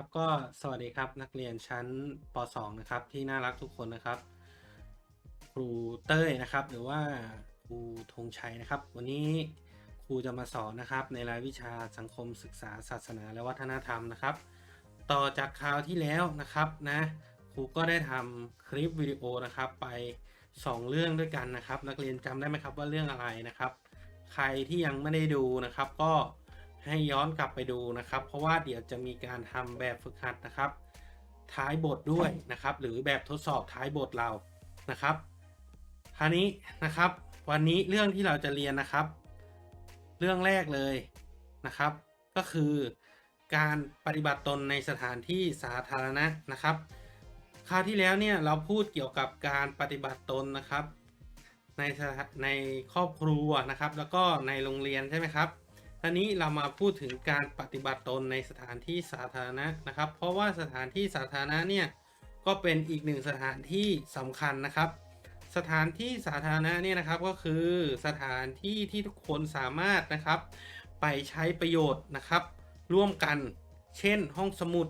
ครับก็สวัสดีครับนักเรียนชั้นป .2 นะครับที่น่ารักทุกคนนะครับ ครูเต้ยนะครับ หรือว่าครูธงชัยนะครับ วันนี้ครูจะมาสอนนะครับ ในรายวิชาสังคมศึกษาศาสนาและวัฒนธรรมนะครับ ต่อจากคราวที่แล้วนะครับนะครูก็ได้ทำคลิปวิดีโอนะครับไป 2 เรื่องด้วยกันนะครับ นักเรียนจำได้ไหมครับว่าเรื่องอะไรนะครับ ใครที่ยังไม่ได้ดูนะครับก็ ให้ย้อนกลับไปดูนะครับ เพราะว่าเดี๋ยวจะมีการทำแบบฝึกหัดนะครับ ท้ายบทด้วยนะครับ หรือแบบทดสอบท้ายบทเรานะครับคราวนี้นะครับ วันนี้เรื่องที่เราจะเรียนนะครับ เรื่องแรกเลยนะครับ ก็คือการปฏิบัติตนในสถานที่สาธารณะนะครับ คราวที่แล้วเนี่ยเราพูดเกี่ยวกับการปฏิบัติตนนะครับ ในในครอบครัวนะครับ แล้วก็ในโรงเรียนใช่ไหมครับ ทีนี้เรามาพูดถึงการปฏิบัติตนในสถานที่สาธารณะนะครับ เพราะว่าสถานที่สาธารณะเนี่ยก็เป็นอีกหนึ่งสถานที่สำคัญนะครับ สถานที่สาธารณะเนี่ยนะครับก็คือสถานที่ที่ทุกคนสามารถนะครับ ไปใช้ประโยชน์นะครับ ร่วมกัน เช่น ห้องสมุด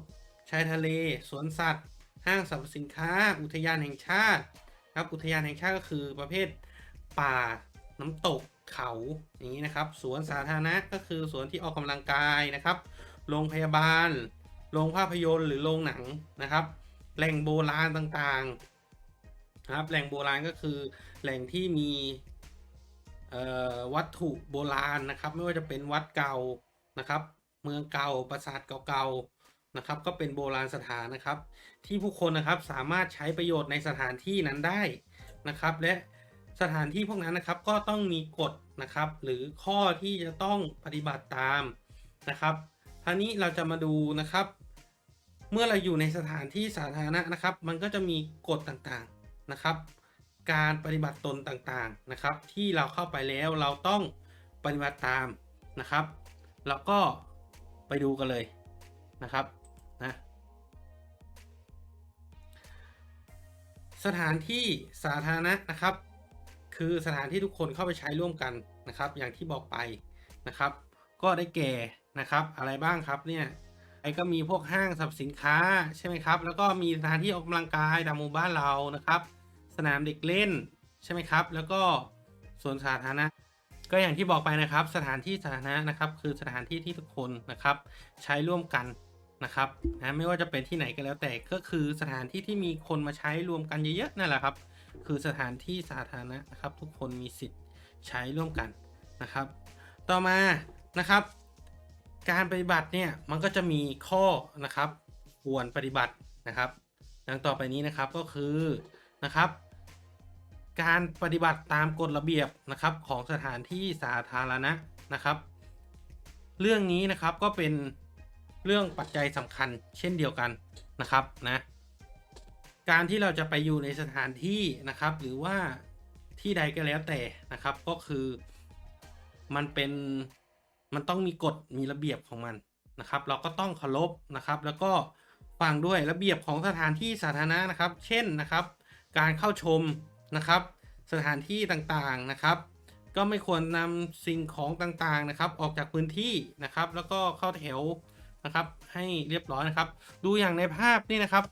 ชายทะเล สวนสัตว์ ห้างสรรพสินค้า อุทยานแห่งชาติครับอุทยานแห่งชาติก็คือประเภทป่าน้ำตก เขาอย่างนี้นะครับ สวนสาธารณะก็คือสวนที่ออกกำลังกายนะครับ โรงพยาบาล โรงภาพยนตร์หรือโรงหนังนะครับ แหล่งโบราณต่างๆนะครับ แหล่งโบราณก็คือแหล่งที่มีวัตถุโบราณนะครับ ไม่ว่าจะเป็นวัดเก่านะครับ เมืองเก่าปราสาทเก่าๆนะครับ ก็เป็นโบราณสถานนะครับ ที่ผู้คนนะครับสามารถใช้ประโยชน์ในสถานที่นั้นได้นะครับ และ สถานที่พวกนั้นนะครับก็ต้องมีกฎนะครับ หรือข้อที่จะต้องปฏิบัติตามนะครับทีนี้เราจะมาดูนะครับ เมื่อเราอยู่ในสถานที่สาธารณะนะครับ มันก็จะมีกฎต่างๆนะครับ การปฏิบัติตนต่างๆนะครับ ที่เราเข้าไปแล้วเราต้องปฏิบัติตามนะครับ แล้วก็ไปดูกันเลยนะครับนะสถานที่สาธารณะนะครับ คือสถานที่ทุกคนเข้าไปใช้ร่วมกันนะครับ อย่างที่บอกไปนะครับ ก็ได้แก่นะครับ อะไรบ้างครับเนี่ยไอ้ก็มีพวกห้างสรรพสินค้าใช่ไหมครับ แล้วก็มีสถานที่ออกกำลังกายตามหมู่บ้านเรานะครับ สนามเด็กเล่นใช่ไหมครับ แล้วก็สวนสาธารณะก็อย่างที่บอกไปนะครับ สถานที่สาธารณะนะครับ คือสถานที่ที่ทุกคนนะครับ ใช้ร่วมกันนะครับนะไม่ว่าจะเป็นที่ไหนก็แล้วแต่ก็คือสถานที่ที่มีคนมาใช้รวมกันเยอะๆนั่นแหละครับ คือสถานที่สาธารณะนะครับ ทุกคนมีสิทธิ์ใช้ร่วมกันนะครับ ต่อมานะครับ การปฏิบัติเนี่ยมันก็จะมีข้อนะครับควรปฏิบัตินะครับดังต่อไปนี้นะครับก็คือนะครับการปฏิบัติตามกฎระเบียบนะครับของสถานที่สาธารณะนะครับ เรื่องนี้นะครับก็เป็นเรื่องปัจจัยสำคัญเช่นเดียวกันนะครับนะ การที่เราจะไปอยู่ในสถานที่นะครับ หรือว่าที่ใดก็แล้วแต่นะครับ ก็คือมันเป็นมันต้องมีกฎมีระเบียบของมันนะครับ เราก็ต้องเคารพนะครับ แล้วก็ฟังด้วยระเบียบของสถานที่สาธารณะนะครับ เช่นนะครับ การเข้าชมนะครับ สถานที่ต่างๆนะครับ ก็ไม่ควรนำสิ่งของต่างๆนะครับ ออกจากพื้นที่นะครับ แล้วก็เข้าแถวนะครับ ให้เรียบร้อยนะครับ ดูอย่างในภาพนี่นะครับ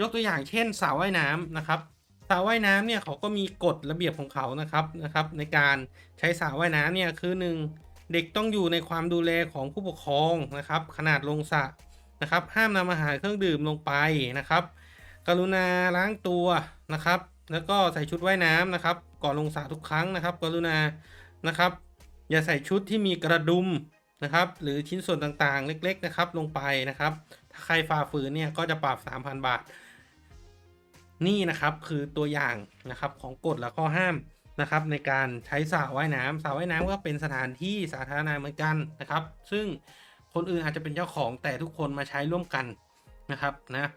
ยกตัวอย่างเช่นสระว่ายน้ำนะครับสระว่ายน้ำเนี่ยเขาก็มีกฎระเบียบของเขานะครับนะครับในการใช้สระว่ายน้ำเนี่ยคือหนึ่งเด็กต้องอยู่ในความดูแลของผู้ปกครองนะครับ ขนาดลงสระนะครับ ห้ามนำอาหารเครื่องดื่มลงไปนะครับ กรุณาล้างตัวนะครับ แล้วก็ใส่ชุดว่ายน้ำนะครับ ก่อนลงสระทุกครั้งนะครับ กรุณานะครับ อย่าใส่ชุดที่มีกระดุมนะครับ หรือชิ้นส่วนต่างๆ เล็ก ๆ นะครับ ลงไปนะครับ ถ้าใครฝ่าฝืนเนี่ยก็จะปรับ 3,000 บาท นี่นะครับคือตัวอย่างนะครับของกฎและข้อห้ามนะครับในการใช้สระว่ายน้ำสระว่ายน้ำก็เป็นสถานที่สาธารณะเหมือนกันนะครับ ซึ่งคนอื่นอาจจะเป็นเจ้าของแต่ทุกคนมาใช้ร่วมกันนะครับนะ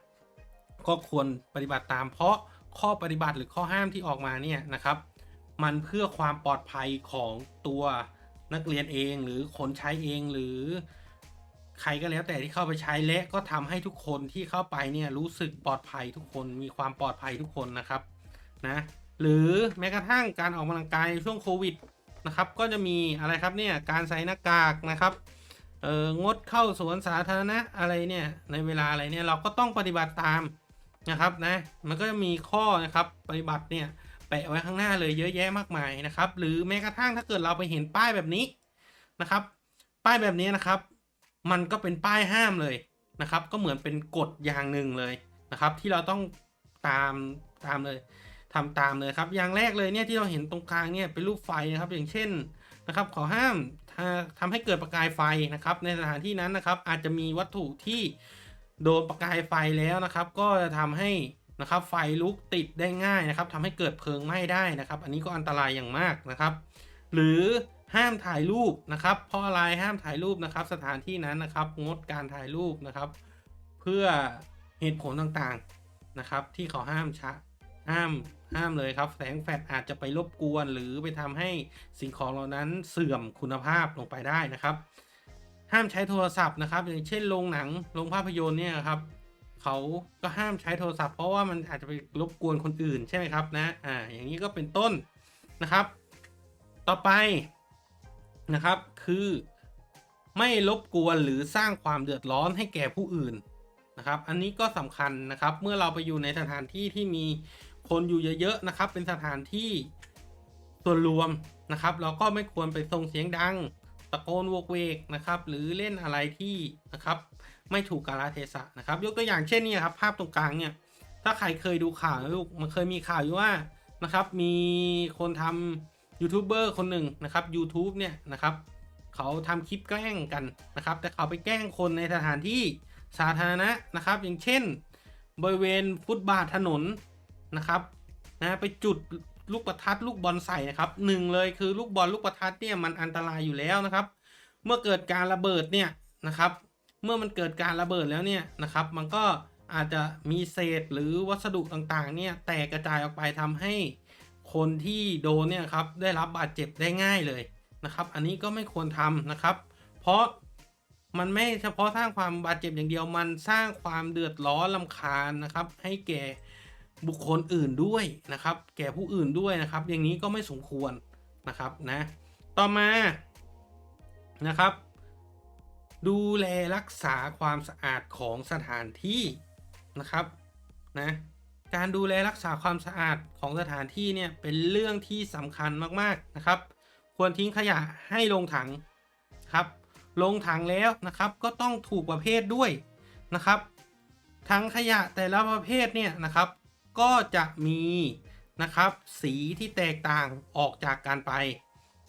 ก็ควรปฏิบัติตามเพราะข้อปฏิบัติหรือข้อห้ามที่ออกมาเนี่ยนะครับ มันเพื่อความปลอดภัยของตัวนักเรียนเองหรือคนใช้เองหรือ ใครก็แล้วแต่ที่เข้าไปใช้และก็ทำให้ทุกคนที่เข้าไปเนี่ยรู้สึกปลอดภัยทุกคนมีความปลอดภัยทุกคนนะครับนะหรือแม้กระทั่งการออกกำลังกายช่วงโควิดนะครับก็จะมีอะไรครับเนี่ยการใส่หน้ากากนะครับเอองดเข้าสวนสาธารณะอะไรเนี่ยในเวลาอะไรเนี่ยเราก็ต้องปฏิบัติตามนะครับนะมันก็จะมีข้อนะครับปฏิบัติเนี่ยแปะไว้ข้างหน้าเลยเยอะแยะมากมายนะครับ หรือแม้กระทั่งถ้าเกิดเราไปเห็นป้ายแบบนี้นะครับ ป้ายแบบนี้นะครับ มันก็เป็นป้ายห้ามเลยนะครับ ก็เหมือนเป็นกฎอย่างหนึ่งเลยนะครับ ที่เราต้องตามตามเลยทำตามเลยครับอย่างแรกเลยเนี่ยที่เราเห็นตรงกลางเนี่ยเป็นรูปไฟนะครับ อย่างเช่นนะครับขอห้ามทำให้เกิดประกายไฟนะครับ ในสถานที่นั้นนะครับ อาจจะมีวัตถุที่โดนประกายไฟแล้วนะครับ ก็จะทำให้นะครับไฟลุกติดได้ง่ายนะครับทำให้เกิดเพลิงไหม้ได้นะครับ อันนี้ก็อันตรายอย่างมากนะครับ หรือ ห้ามถ่ายรูปนะครับเพราะอะไรห้ามถ่ายรูปนะครับ สถานที่นั้นนะครับงดการถ่ายรูปนะครับ เพื่อเหตุผลต่างๆนะครับ ที่เขาห้ามชะห้ามห้ามเลยครับแสงแฟลชอาจจะไปรบกวน หรือไปทำให้สิ่งของเหล่านั้นเสื่อมคุณภาพลงไปได้นะครับ ห้ามใช้โทรศัพท์นะครับ อย่างเช่นโรงหนังโรงภาพยนตร์เนี่ยครับเขาก็ห้ามใช้โทรศัพท์เพราะว่ามันอาจจะไปรบกวนคนอื่นใช่ไหมครับนะอ่าอย่างนี้ก็เป็นต้นนะครับ ต่อไป นะครับ คือไม่รบกวนหรือสร้างความเดือดร้อนให้แก่ผู้อื่นนะครับ อันนี้ก็สำคัญนะครับ เมื่อเราไปอยู่ในสถานที่ที่มีคนอยู่เยอะๆนะครับ เป็นสถานที่ส่วนรวมนะครับ เราก็ไม่ควรไปส่งเสียงดัง ตะโกนโวกเวกนะครับ หรือเล่นอะไรที่นะครับ ไม่ถูกกาลเทศะนะครับ ยกตัวอย่างเช่นนี้ครับ ภาพตรงกลางเนี่ย ถ้าใครเคยดูข่าวลูกมันเคยมีข่าวอยู่ว่านะครับ มีคนทำ ยูทูบเบอร์คนหนึ่งนะครับ YouTube เนี่ยนะครับเขาทำคลิปแกล้งกันนะครับ แต่เขาไปแกล้งคนในสถานที่สาธารณะนะครับ อย่างเช่น บริเวณฟุตบาทถนนนะครับนะไปจุดลูกประทัดลูกบอลใส่นะครับหนึ่งเลยคือลูกบอลลูกประทัดเนี่ยมันอันตรายอยู่แล้วนะครับ เมื่อเกิดการระเบิดเนี่ยนะครับ เมื่อมันเกิดการระเบิดแล้วเนี่ยนะครับ มันก็อาจจะมีเศษหรือวัสดุต่างๆเนี่ยแตกกระจายออกไปทำให้ คนที่โดนเนี่ยครับได้รับบาดเจ็บได้ง่ายเลยนะครับ อันนี้ก็ไม่ควรทำนะครับ เพราะมันไม่เฉพาะสร้างความบาดเจ็บอย่างเดียวมันสร้างความเดือดร้อนลำคาญนะครับ ให้แก่บุคคลอื่นด้วยนะครับ แก่ผู้อื่นด้วยนะครับ อย่างนี้ก็ไม่สมควรนะครับนะต่อมานะครับ ดูแลรักษาความสะอาดของสถานที่นะครับนะ การดูแลรักษาความสะอาดของสถานที่เนี่ยเป็นเรื่องที่สำคัญมากๆนะครับ ควรทิ้งขยะให้ลงถังครับลงถังแล้วนะครับก็ต้องถูกประเภทด้วยนะครับทั้งขยะแต่ละประเภทเนี่ยนะครับก็จะมีนะครับสีที่แตกต่างออกจากกันไป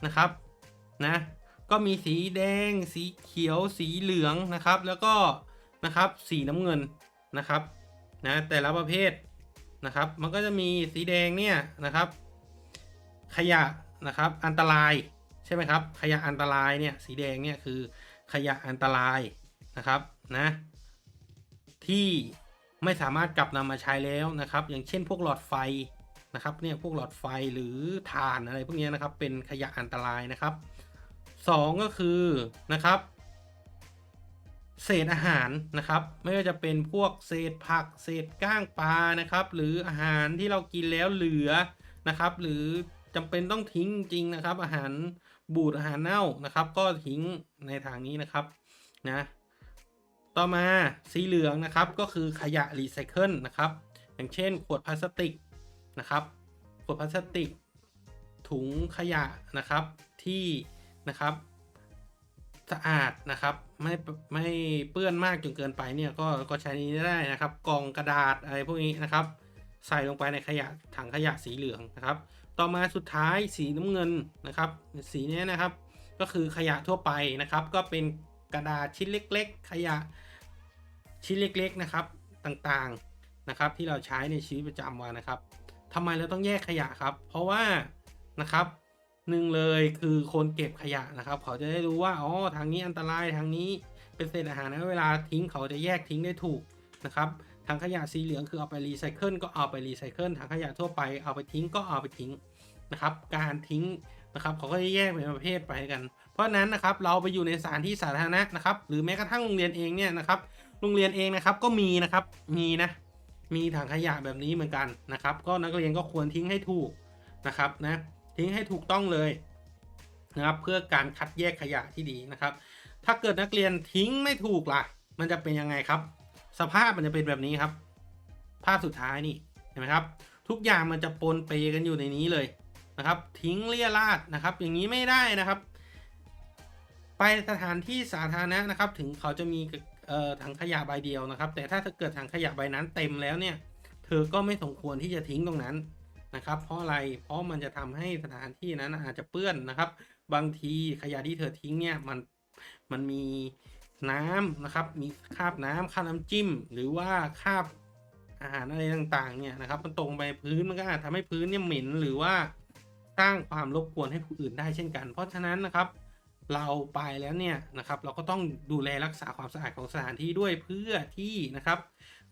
นะครับนะก็มีสีแดง สีเขียวสีเหลืองนะครับ แล้วก็นะครับสีน้ำเงินนะครับนะแต่ละประเภท นะครับ มันก็จะมีสีแดงเนี่ยนะครับ ขยะนะครับอันตรายใช่ไหมครับ ขยะอันตรายเนี่ยสีแดงเนี่ยคือขยะอันตรายนะครับนะที่ไม่สามารถกลับนำมาใช้แล้วนะครับ อย่างเช่นพวกหลอดไฟนะครับเนี่ยพวกหลอดไฟหรือถ่านอะไรพวกนี้นะครับเป็นขยะอันตรายนะครับ 2 ก็คือนะครับ เศษอาหารนะครับ ไม่ว่าจะเป็นพวกเศษผัก เศษก้างปลานะครับ หรืออาหารที่เรากินแล้วเหลือนะครับ หรือจำเป็นต้องทิ้งจริงนะครับ อาหารบูดอาหารเน่านะครับ ก็ทิ้งในทางนี้นะครับนะต่อมาสีเหลืองนะครับก็คือขยะรีไซเคิลนะครับอย่างเช่น ขวดพลาสติกนะครับ ขวดพลาสติก ถุงขยะนะครับที่นะครับ สะอาดนะครับ ไม่ไม่เปื้อนมากจนเกินไปเนี่ยก็ก็ใช้นี้ได้นะครับกล่องกระดาษอะไรพวกนี้นะครับ ใส่ลงไปในขยะถังขยะสีเหลืองนะครับ ต่อมาสุดท้ายสีน้ำเงินนะครับ สีนี้นะครับ ก็คือขยะทั่วไปนะครับ ก็เป็นกระดาษชิ้นเล็ก ๆ ขยะชิ้นเล็กๆนะครับต่างๆนะครับ ที่เราใช้ในชีวิตประจำวันนะครับทำไมเราต้องแยกขยะครับ เพราะว่านะครับ หนึ่งเลยคือคนเก็บขยะนะครับ เขาจะได้รู้ว่าอ๋อทางนี้อันตรายทางนี้เป็นเศษอาหารนะเวลาทิ้งเขาจะแยกทิ้งได้ถูกนะครับทางขยะสีเหลืองคือเอาไปรีไซเคิลก็เอาไปรีไซเคิลทางขยะทั่วไปเอาไปทิ้งก็เอาไปทิ้งนะครับ การทิ้งนะครับเขาก็จะแยกเป็นประเภทไปกัน เพราะนั้นนะครับเราไปอยู่ในสถานที่สาธารณะนะครับ หรือแม้กระทั่งโรงเรียนเองเนี่ยนะครับโรงเรียนเองนะครับก็มีนะครับมีนะมีถังขยะแบบนี้เหมือนกันนะครับ ก็นักเรียนก็ควรทิ้งให้ถูกนะครับนะ ทิ้งให้ถูกต้องเลยนะครับเพื่อการคัดแยกขยะที่ดีนะครับ ถ้าเกิดนักเรียนทิ้งไม่ถูกล่ะ มันจะเป็นยังไงครับ สภาพมันจะเป็นแบบนี้ครับ ภาพสุดท้ายนี่เห็นไหมครับ ทุกอย่างมันจะปนเปกันอยู่ในนี้เลยนะครับ ทิ้งเลี่ยราดนะครับ อย่างนี้ไม่ได้นะครับ ไปสถานที่สาธารณะนะครับ ถึงเขาจะมีเอ่อถังขยะใบเดียวนะครับ แต่ถ้าเกิดถังขยะใบนั้นเต็มแล้วเนี่ย เธอก็ไม่สมควรที่จะทิ้งตรงนั้น นะครับ เพราะอะไร เพราะมันจะทำให้สถานที่นั้นอาจจะเปื้อนนะครับ บางทีขยะที่เธอทิ้งเนี่ยมันมันมีน้ำนะครับ มีคราบน้ำคราบน้ำจิ้ม หรือว่าคราบอาหารอะไรต่างๆเนี่ยนะครับ มันตรงไปพื้นมันก็อาจทำให้พื้นเนี่ยเหม็นหรือว่าสร้างความรบกวนให้ผู้อื่นได้เช่นกัน เพราะฉะนั้นนะครับเราไปแล้วเนี่ยนะครับเราก็ต้องดูแลรักษาความสะอาดของสถานที่ด้วยเพื่อที่นะครับ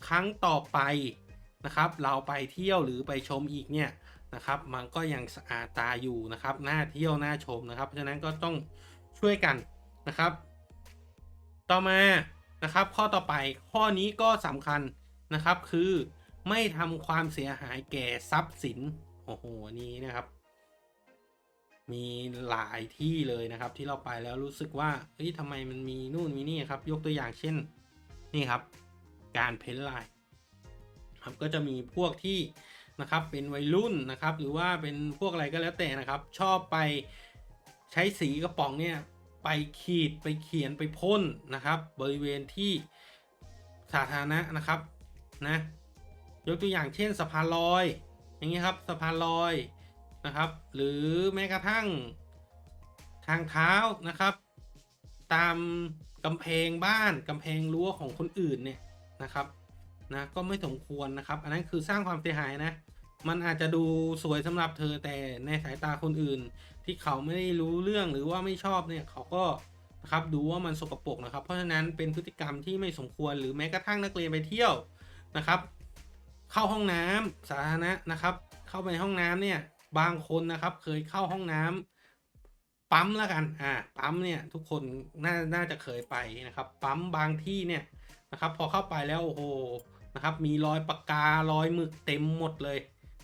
ครั้งต่อไป นะครับ เราไปเที่ยวหรือไปชมอีกเนี่ยนะครับ มันก็ยังสะอาดตาอยู่นะครับน่าเที่ยวน่าชมนะครับ เพราะฉะนั้นก็ต้องช่วยกันนะครับ ต่อมานะครับ ข้อต่อไปข้อนี้ก็สำคัญนะครับคือไม่ทำความเสียหายแก่ทรัพย์สินโอ้โหนี่นะครับ มีหลายที่เลยนะครับ ที่เราไปแล้วรู้สึกว่าเฮ้ยทำไมมันมีนู่นมีนี่ครับ ยกตัวอย่างเช่นนี่ครับ การเพ้นลาย ครับก็จะมีพวกที่นะครับเป็นวัยรุ่นนะครับ หรือว่าเป็นพวกอะไรก็แล้วแต่นะครับ ชอบไปใช้สีกระป๋องเนี่ยไปขีดไปเขียนไปพ่นนะครับ บริเวณที่สาธารณะนะครับนะยกตัวอย่างเช่นสะพานลอย อย่างนี้ครับสะพานลอยนะครับ หรือแม้กระทั่งทางเท้านะครับ ตามกำแพงบ้านกำแพงรั้วของคนอื่นเนี่ยนะครับ นะก็ไม่สมควรนะครับ อันนั้นคือสร้างความเสียหายนะ มันอาจจะดูสวยสำหรับเธอแต่ในสายตาคนอื่น ที่เขาไม่ได้รู้เรื่องหรือว่าไม่ชอบเนี่ยเขาก็นะครับดูว่ามันสกปรกนะครับ เพราะฉะนั้นเป็นพฤติกรรมที่ไม่สมควรหรือแม้กระทั่งนักเรียนไปเที่ยวนะครับ เข้าห้องน้ำสาธารณะนะครับ เข้าไปห้องน้ำเนี่ยบางคนนะครับเคยเข้าห้องน้ำปั๊มแล้วกัน อ่า ปั๊มเนี่ยทุกคนน่าน่าจะเคยไปนะครับ ปั๊มบางที่เนี่ยนะครับ พอเข้าไปแล้วโอ้โห นะครับ มีรอยปากการอยหมึกเต็มหมดเลย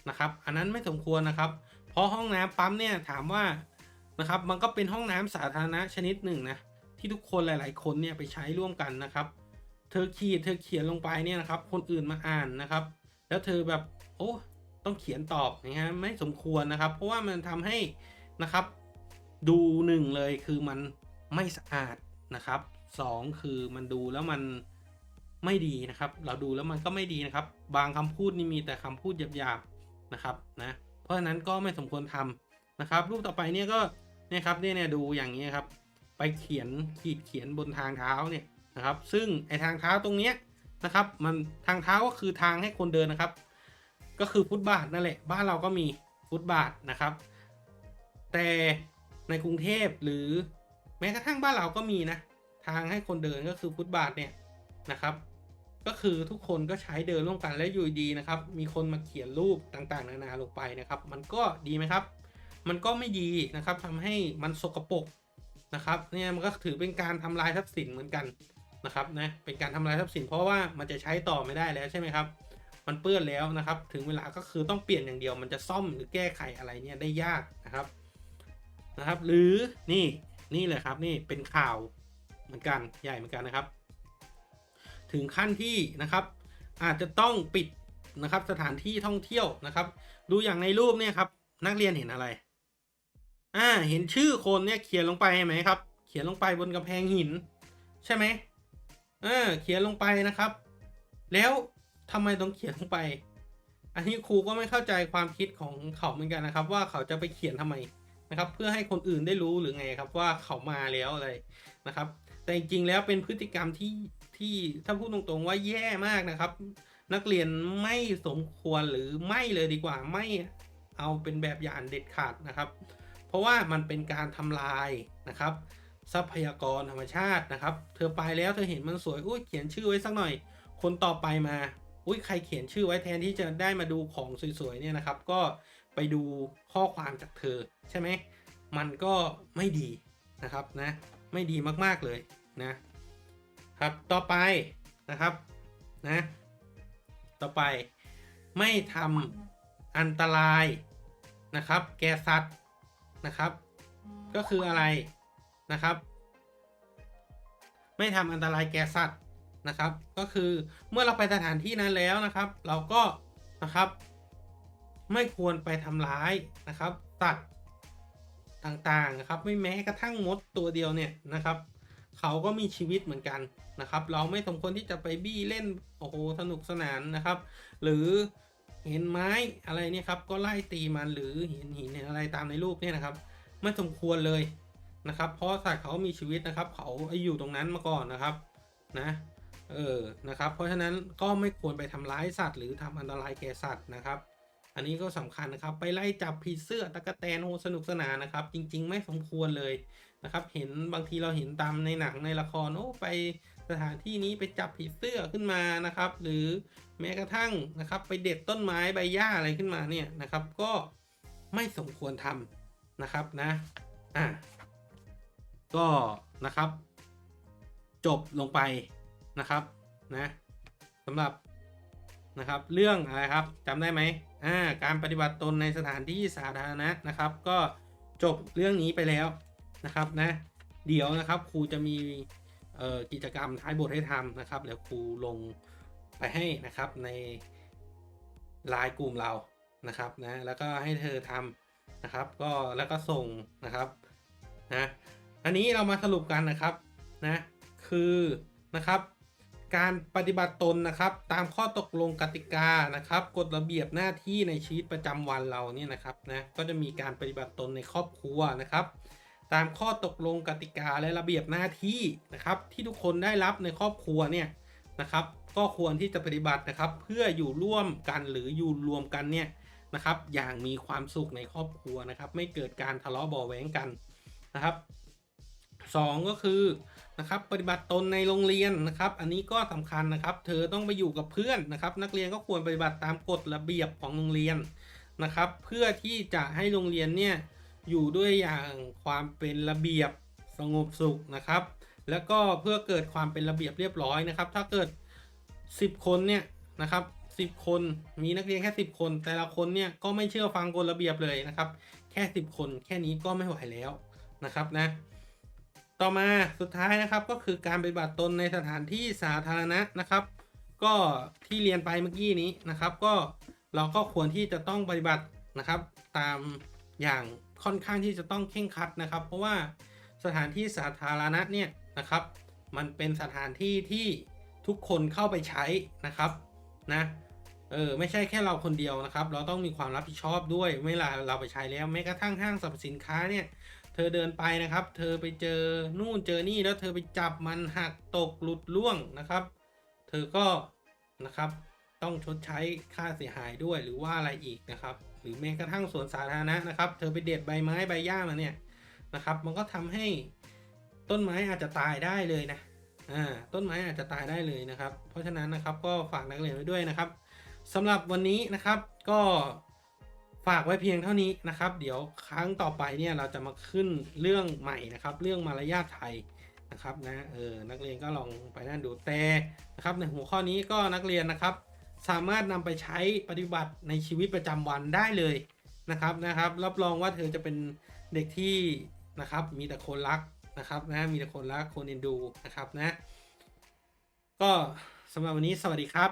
นะครับ อันนั้นไม่สมควรนะครับ เพราะห้องน้ำปั๊มเนี่ยถามว่านะครับ มันก็เป็นห้องน้ำสาธารณะชนิดหนึ่งนะที่ทุกคนหลาย ๆ คนเนี่ยไปใช้ร่วมกันนะครับ เธอขีดเธอเขียนลงไปเนี่ยนะครับ คนอื่นมาอ่านนะครับ แล้วเธอแบบโอ้ต้องเขียนตอบนะฮะไม่สมควรนะครับ เพราะว่ามันทำให้นะครับ ดูหนึ่งเลยคือมันไม่สะอาดนะครับสองคือมันดูแล้วมัน ไม่ดีนะครับ เราดูแล้วมันก็ไม่ดีนะครับ บางคำพูดนี่มีแต่คำพูดหยาบๆนะครับนะ เพราะฉะนั้นก็ไม่สมควรทำนะครับ รูปต่อไปเนี่ยก็เนี่ยครับเนี่ยเนี่ยดูอย่างนี้ครับ ไปเขียนขีดเขียนบนทางเท้าเนี่ยนะครับ ซึ่งไอทางเท้าตรงเนี้ยนะครับ มันทางเท้าก็คือทางให้คนเดินนะครับ ก็คือฟุตบาทนั่นแหละ บ้านเราก็มีฟุตบาทนะครับ แต่ในกรุงเทพหรือแม้กระทั่งบ้านเราก็มีนะ ทางให้คนเดินก็คือฟุตบาทเนี่ยนะครับ ก็คือทุกคนก็ใช้เดินร่วมกันและอยู่ดีนะครับ มีคนมาเขียนรูปต่างๆ นานาลงไปนะครับ มันก็ดีไหมครับ มันก็ไม่ดีนะครับทำให้มันสกปรกนะครับ เนี่ยมันก็ถือเป็นการทำลายทรัพย์สินเหมือนกันนะครับนะ เป็นการทำลายทรัพย์สินเพราะว่ามันจะใช้ต่อไม่ได้แล้วใช่ไหมครับ มันเปื้อนแล้วนะครับ ถึงเวลาก็คือต้องเปลี่ยนอย่างเดียว มันจะซ่อมหรือแก้ไขอะไรเนี่ยได้ยากนะครับ นะครับ หรือนี่นี่เลยครับ นี่เป็นข่าวเหมือนกันใหญ่เหมือนกันนะครับ ถึงขั้นที่นะครับอาจจะต้องปิดนะครับสถานที่ท่องเที่ยวนะครับ ดูอย่างในรูปเนี่ยครับนักเรียนเห็นอะไร อ่าเห็นชื่อคนเนี่ยเขียนลงไปไหมครับ เขียนลงไปบนกำแพงหิน ใช่ไหมเออเขียนลงไปนะครับ แล้วทำไมต้องเขียนลงไป อันนี้ครูก็ไม่เข้าใจความคิดของเขาเหมือนกันนะครับ ว่าเขาจะไปเขียนทำไมนะครับ เพื่อให้คนอื่นได้รู้หรือไงครับว่าเขามาแล้วอะไรนะครับ แต่จริงๆแล้วเป็นพฤติกรรมที่ ที่ถ้าพูดตรงๆว่าแย่มากนะครับ นักเรียนไม่สมควรหรือไม่เลยดีกว่าไม่เอาเป็นแบบอย่างเด็ดขาดนะครับ เพราะว่ามันเป็นการทำลายนะครับ ทรัพยากรธรรมชาตินะครับ เธอไปแล้วเธอเห็นมันสวยอุ้ยเขียนชื่อไว้สักหน่อย คนต่อไปมาอุ้ยใครเขียนชื่อไว้แทนที่จะได้มาดูของสวยๆเนี่ยนะครับ ก็ไปดูข้อความจากเธอใช่ไหมมันก็ไม่ดีนะครับนะไม่ดีมากๆเลยนะ ครับต่อไปนะครับนะต่อไปไม่ทำอันตรายนะครับ แก่สัตว์นะครับ ก็คืออะไรนะครับ ไม่ทำอันตรายแก่สัตว์นะครับ ก็คือเมื่อเราไปสถานที่นั้นแล้วนะครับ เราก็นะครับ ไม่ควรไปทำร้ายนะครับสัตว์ต่างๆนะครับ ไม่แม้กระทั่งมดตัวเดียวเนี่ยนะครับ เขาก็มีชีวิตเหมือนกันนะครับ เราไม่สมควรที่จะไปบี้เล่นโอ้โหสนุกสนานนะครับ หรือเห็นไม้อะไรเนี่ยครับก็ไล่ตีมันหรือเห็นหินอะไรตามในรูปเนี่ยนะครับไม่สมควรเลยนะครับ เพราะสัตว์เขามีชีวิตนะครับ เขาอยู่ตรงนั้นมาก่อนนะครับนะเออนะครับ เพราะฉะนั้นก็ไม่ควรไปทำร้ายสัตว์ หรือทำอันตรายแก่สัตว์นะครับ อันนี้ก็สำคัญนะครับ ไปไล่จับผีเสื้อตะกะแตนโหสนุกสนานนะครับ จริง ๆ ไม่สมควรเลย นะครับเห็นบางทีเราเห็นตามในหนังในละครโอ้ไปสถานที่นี้ไปจับผีเสื้อขึ้นมานะครับ หรือแม้กระทั่งนะครับ ไปเด็ดต้นไม้ใบหญ้าอะไรขึ้นมาเนี่ยนะครับ ก็ไม่สมควรทำนะครับนะอะก็นะครับ จบลงไปนะครับนะสำหรับนะครับ เรื่องอะไรครับจำได้ไหมอ่าการปฏิบัติตนในสถานที่สาธารณะนะครับ ก็จบเรื่องนี้ไปแล้ว นะครับนะเดี๋ยวนะครับครูจะมีกิจกรรมท้ายบทให้ทำนะครับเดี๋ยวครูลงไปให้นะครับในไลน์กลุ่มเรานะครับนะแล้วก็ให้เธอทำนะครับ ก็แล้วก็ส่งนะครับนะอันนี้เรามาสรุปกันนะครับนะคือนะครับ การปฏิบัติตนนะครับ ตามข้อตกลงกติกานะครับ กฎระเบียบหน้าที่ในชีวิตประจำวันเราเนี่ยนะครับนะก็จะมีการปฏิบัติตนในครอบครัวนะครับ ตามข้อตกลงกติกาและระเบียบหน้าที่นะครับ ที่ทุกคนได้รับในครอบครัวเนี่ยนะครับก็ควรที่จะปฏิบัตินะครับ เพื่ออยู่ร่วมกันหรืออยู่รวมกันเนี่ยนะครับ อย่างมีความสุขในครอบครัวนะครับ ไม่เกิดการทะเลาะเบาะแว้งกันนะครับสองก็คือนะครับปฏิบัติตนในโรงเรียนนะครับ อันนี้ก็สำคัญนะครับ เธอต้องไปอยู่กับเพื่อนนะครับ นักเรียนก็ควรปฏิบัติตามกฎระเบียบของโรงเรียนนะครับ เพื่อที่จะให้โรงเรียนเนี่ย อยู่ด้วยอย่างความเป็นระเบียบสงบสุขนะครับ แล้วก็เพื่อเกิดความเป็นระเบียบเรียบร้อยนะครับ ถ้าเกิด 10 คนเนี่ยนะครับ10 คนมีนักเรียนแค่ 10 คน แต่ละคนเนี่ยก็ไม่เชื่อฟังกฎระเบียบเลยนะครับ แค่ 10 คนแค่นี้ก็ไม่ไหวแล้วนะครับนะต่อมาสุดท้ายนะครับก็คือการปฏิบัติตนในสถานที่สาธารณะนะครับ ก็ที่เรียนไปเมื่อกี้นี้นะครับ ก็เราก็ควรที่จะต้องปฏิบัตินะครับ ตาม อย่างค่อนข้างที่จะต้องเข่งคัดนะครับ เพราะว่าสถานที่สาธารณะเนี่ยนะครับ มันเป็นสถานที่ที่ทุกคนเข้าไปใช้นะครับนะเออไม่ใช่แค่เราคนเดียวนะครับ เราต้องมีความรับผิดชอบด้วยเวลาเราไปใช้แล้วแม้กระทั่งห้างสรรพสินค้าเนี่ยเธอเดินไปนะครับ เธอไปเจอนู่นเจอนี่แล้วเธอไปจับมันหักตกหลุดล่วงนะครับ เธอก็นะครับต้องชดใช้ค่าเสียหายด้วยหรือว่าอะไรอีกนะครับ หรือแม้กระทั่งสวนสาธารณะนะครับ เธอไปเด็ดใบไม้ใบหญ้ามาเนี่ยนะครับ มันก็ทำให้ต้นไม้อาจจะตายได้เลยนะอ่าต้นไม้อาจจะตายได้เลยนะครับ เพราะฉะนั้นนะครับก็ฝากนักเรียนไว้ด้วยนะครับสำหรับวันนี้นะครับก็ฝากไว้เพียงเท่านี้นะครับ เดี๋ยวครั้งต่อไปเนี่ยเราจะมาขึ้นเรื่องใหม่นะครับ เรื่องมารยาทไทยนะครับนะเออนักเรียนก็ลองไปนั่นดูแต่นะครับในหัวข้อนี้ก็นักเรียนนะครับ สามารถนำไปใช้ปฏิบัติในชีวิตประจำวันได้เลยนะครับนะครับ รับรองว่าเธอจะเป็นเด็กที่นะครับมีแต่คนรักนะครับนะมีแต่คนรักคนเอ็นดูนะครับนะ ก็สำหรับวันนี้สวัสดีครับ